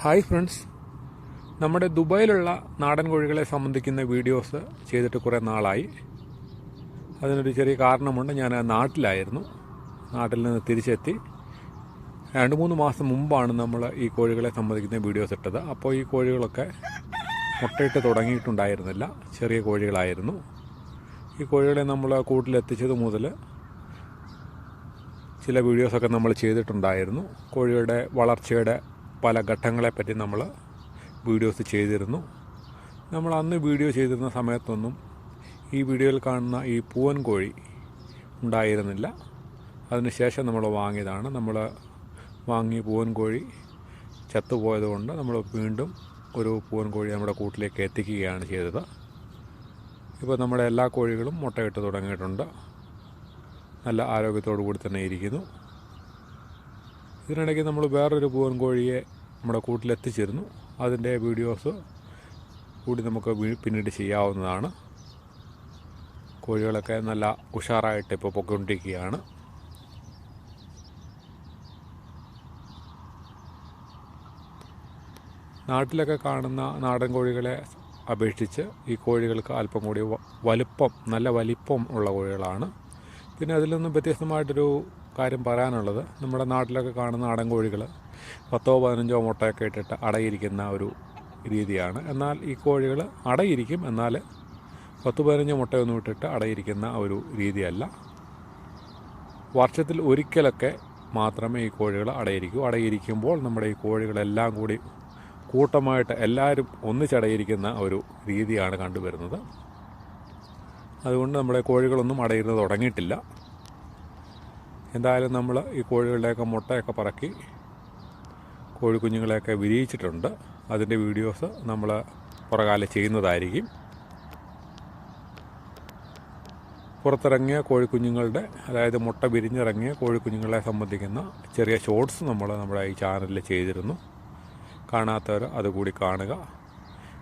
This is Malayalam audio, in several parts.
Hi friends. നമ്മുടെ ദുബായിലുള്ള നാടൻ കോഴികളെ സംബന്ധിക്കുന്ന വീഡിയോസ് ചെയ്തിട്ട് കുറേ നാളായി. അതിനൊരു ചെറിയ കാരണമുണ്ട്. ഞാൻ നാട്ടിലായിരുന്നു. നാട്ടിൽ നിന്ന് തിരിച്ചെത്തി. രണ്ട് മൂന്ന് മാസം മുമ്പാണ് നമ്മൾ ഈ കോഴികളെ സംബന്ധിക്കുന്ന വീഡിയോസ് ഇട്ടത്. അപ്പോൾ ഈ കോഴികളൊക്കെ മുട്ടയിട്ട് തുടങ്ങിയിട്ടുണ്ടായിരുന്നില്ല. ചെറിയ കോഴികളായിരുന്നു. ഈ കോഴികളെ നമ്മൾ കൂട്ടിലെത്തിച്ചത് മുതൽ ചില വീഡിയോസൊക്കെ നമ്മൾ ചെയ്തിട്ടുണ്ടായിരുന്നു. കോഴികളുടെ വളർച്ചയുടെ പല ഘട്ടങ്ങളെപ്പറ്റി നമ്മൾ വീഡിയോസ് ചെയ്തിരുന്നു. നമ്മൾ അന്ന് വീഡിയോ ചെയ്തിരുന്ന സമയത്തൊന്നും ഈ വീഡിയോയിൽ കാണുന്ന ഈ പൂവൻ കോഴി ഉണ്ടായിരുന്നില്ല. അതിനുശേഷം നമ്മൾ വാങ്ങിയതാണ്. നമ്മൾ വാങ്ങിയ പൂവൻ കോഴി ചത്തുപോയതുകൊണ്ട് നമ്മൾ വീണ്ടും ഒരു പൂവൻ കോഴി നമ്മുടെ കൂട്ടിലേക്ക് എത്തിക്കുകയാണ് ചെയ്തത്. ഇപ്പോൾ നമ്മുടെ എല്ലാ കോഴികളും മുട്ടയിട്ട് തുടങ്ങിയിട്ടുണ്ട്. നല്ല ആരോഗ്യത്തോടു കൂടി തന്നെ ഇരിക്കുന്നു. ഇതിനിടയ്ക്ക് നമ്മൾ വേറൊരു പൂവൻ കോഴിയെ നമ്മുടെ കൂട്ടിലെത്തിച്ചിരുന്നു. അതിന്റെ വീഡിയോസ് കൂടി നമുക്ക് പിന്നീട് ചെയ്യാവുന്നതാണ്. കോഴികളൊക്കെ നല്ല ഉഷാറായിട്ട് ഇപ്പോൾ പൊക്കൊണ്ടിരിക്കുകയാണ് നാട്ടിലൊക്കെ കാണുന്ന നാടൻ കോഴികളെ അപേക്ഷിച്ച് ഈ കോഴികൾക്ക് അല്പം കൂടി വലുപ്പം നല്ല വലിപ്പം ഉള്ള കോഴികളാണ്. പിന്നെ അതിൽ നിന്നും വ്യത്യസ്തമായിട്ടൊരു കാര്യം പറയാനുള്ളത് നമ്മുടെ നാട്ടിലൊക്കെ കാണുന്ന നാടൻ കോഴികൾ പത്തോ പതിനഞ്ചോ മുട്ടയൊക്കെ ഇട്ടിട്ട് അടയിരിക്കുന്ന ഒരു രീതിയാണ്. എന്നാൽ ഈ കോഴികൾ അടയിരിക്കും. എന്നാൽ പത്ത് പതിനഞ്ച് മുട്ടയൊന്നും ഇട്ടിട്ട് അടയിരിക്കുന്ന ഒരു രീതിയല്ല. വർഷത്തിൽ ഒരിക്കലൊക്കെ മാത്രമേ ഈ കോഴികൾ അടയിരിക്കൂ. അടയിരിക്കുമ്പോൾ നമ്മുടെ ഈ കോഴികളെല്ലാം കൂടി കൂട്ടമായിട്ട് എല്ലാവരും ഒന്നിച്ചടയിരിക്കുന്ന ഒരു രീതിയാണ് കണ്ടുവരുന്നത്. അതുകൊണ്ട് നമ്മുടെ കോഴികളൊന്നും അടയിരുന്ന് തുടങ്ങിയിട്ടില്ല. എന്തായാലും നമ്മൾ ഈ കോഴികളുടെയൊക്കെ മുട്ടയൊക്കെ പറക്കി കോഴിക്കുഞ്ഞുങ്ങളെയൊക്കെ വിരിയിച്ചിട്ടുണ്ട്. അതിന്റെ വീഡിയോസ് നമ്മൾ പുറകാലെ ചെയ്യുന്നതായിരിക്കും. പുറത്തിറങ്ങിയ കോഴിക്കുഞ്ഞുങ്ങളുടെ അതായത് മുട്ട വിരിഞ്ഞിറങ്ങിയ കോഴിക്കുഞ്ഞുങ്ങളെ സംബന്ധിക്കുന്ന ചെറിയ ഷോർട്സ് നമ്മൾ നമ്മുടെ ഈ ചാനലിൽ ചെയ്തിരുന്നു. കാണാത്തവർ അതുകൂടി കാണുക.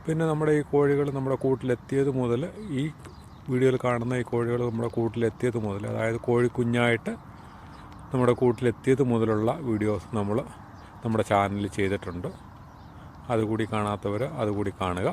പിന്നെ നമ്മുടെ ഈ കോഴികൾ നമ്മുടെ കൂട്ടിലെത്തിയത് മുതൽ ഈ വീഡിയോയിൽ കാണുന്ന ഈ കോഴികൾ നമ്മുടെ കൂട്ടിലെത്തിയത് മുതൽ അതായത് കോഴിക്കുഞ്ഞായിട്ട് നമ്മുടെ കൂട്ടിലെത്തിയത് മുതലുള്ള വീഡിയോസ് നമ്മൾ നമ്മുടെ ചാനലിൽ ചെയ്തിട്ടുണ്ട്. അതുകൂടി കാണാത്തവർ അതുകൂടി കാണുക.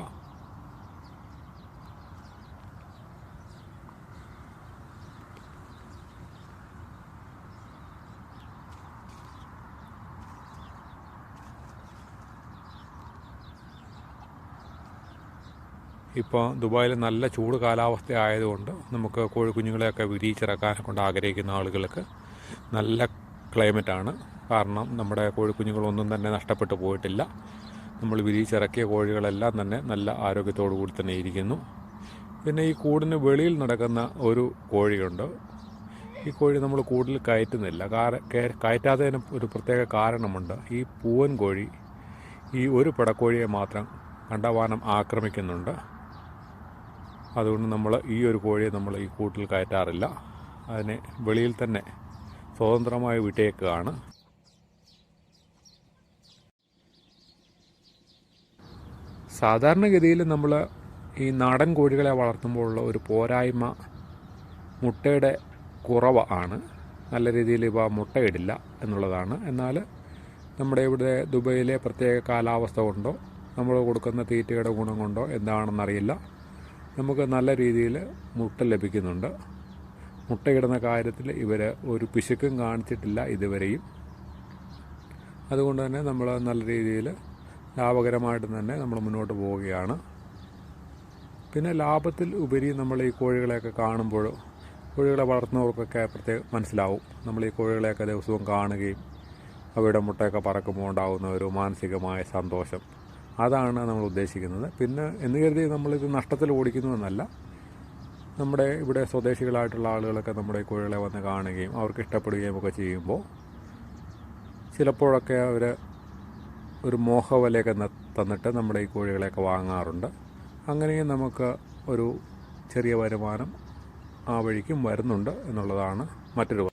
ഇപ്പോൾ ദുബായിൽ നല്ല ചൂട് കാലാവസ്ഥ ആയതുകൊണ്ട് നമുക്ക് കോഴിക്കുഞ്ഞുങ്ങളെയൊക്കെ വിരിയിച്ചിറക്കാനെ കൊണ്ട് ആഗ്രഹിക്കുന്ന ആളുകൾക്ക് നല്ല ക്ലൈമറ്റാണ്. കാരണം നമ്മുടെ കോഴിക്കുഞ്ഞുങ്ങളൊന്നും തന്നെ നഷ്ടപ്പെട്ടു പോയിട്ടില്ല. നമ്മൾ വിരിയിച്ചിറക്കിയ കോഴികളെല്ലാം തന്നെ നല്ല ആരോഗ്യത്തോടു കൂടി തന്നെ ഇരിക്കുന്നു. പിന്നെ ഈ കൂടിന് വെളിയിൽ നടക്കുന്ന ഒരു കോഴിയുണ്ട്. ഈ കോഴി നമ്മൾ കൂടിൽ കയറ്റുന്നില്ല. കയറ്റാത്തതിന് ഒരു പ്രത്യേക കാരണമുണ്ട്. ഈ പൂവൻ കോഴി ഈ ഒരു പടക്കോഴിയെ മാത്രം കണ്ടവാനം ആക്രമിക്കുന്നുണ്ട്. അതുകൊണ്ട് നമ്മൾ ഈ ഒരു കോഴിയെ നമ്മൾ ഈ കൂട്ടിൽ കയറ്റാറില്ല. അതിനെ വെളിയിൽ തന്നെ സ്വതന്ത്രമായി വിട്ടേക്കുകയാണ് സാധാരണഗതിയിൽ നമ്മൾ ഈ നാടൻ കോഴികളെ വളർത്തുമ്പോഴുള്ള ഒരു പോരായ്മ മുട്ടയുടെ കുറവ് ആണ്. നല്ല രീതിയിൽ ഇവ മുട്ടയിടില്ല എന്നുള്ളതാണ്. എന്നാൽ നമ്മുടെ ഇവിടെ ദുബൈയിലെ പ്രത്യേക കാലാവസ്ഥ കൊണ്ടോ നമ്മൾ കൊടുക്കുന്ന തീറ്റയുടെ ഗുണം കൊണ്ടോ എന്താണെന്നറിയില്ല. നമുക്ക് നല്ല രീതിയിൽ മുട്ട ലഭിക്കുന്നുണ്ട്. മുട്ടയിടുന്ന കാര്യത്തിൽ ഇവർ ഒരു പിശുക്കും കാണിച്ചിട്ടില്ല ഇതുവരെയും. അതുകൊണ്ട് തന്നെ നമ്മൾ നല്ല രീതിയിൽ ലാഭകരമായിട്ട് തന്നെ നമ്മൾ മുന്നോട്ട് പോവുകയാണ്. പിന്നെ ലാഭത്തിൽ ഉപരി നമ്മൾ ഈ കോഴികളെയൊക്കെ കാണുമ്പോൾ കോഴികളെ വളർത്തുന്നവർക്കൊക്കെ പ്രത്യേകം മനസ്സിലാവും. നമ്മൾ ഈ കോഴികളെയൊക്കെ ദിവസവും കാണുകയും അവയുടെ മുട്ടയൊക്കെ പറക്കുമ്പോൾ ഉണ്ടാകുന്ന ഒരു മാനസികമായ സന്തോഷം. അതാണ് നമ്മൾ ഉദ്ദേശിക്കുന്നത്. പിന്നെ എന്ന് കരുതി നമ്മളിത് നഷ്ടത്തിൽ ഓടിക്കുന്നു എന്നല്ല. നമ്മുടെ ഇവിടെ സ്വദേശികളായിട്ടുള്ള ആളുകളൊക്കെ നമ്മുടെ കോഴികളെ വന്ന് കാണുകയും അവർക്ക് ഇഷ്ടപ്പെടുകയും ഒക്കെ ചെയ്യുമ്പോൾ ചിലപ്പോഴൊക്കെ അവർ ഒരു മോഹവലയൊക്കെ തന്നിട്ട് നമ്മുടെ ഈ കോഴികളെയൊക്കെ വാങ്ങാറുണ്ട്. അങ്ങനെയും നമുക്ക് ഒരു ചെറിയ വരുമാനം ആ വഴിക്കും വരുന്നുണ്ട് എന്നുള്ളതാണ് മറ്റൊരു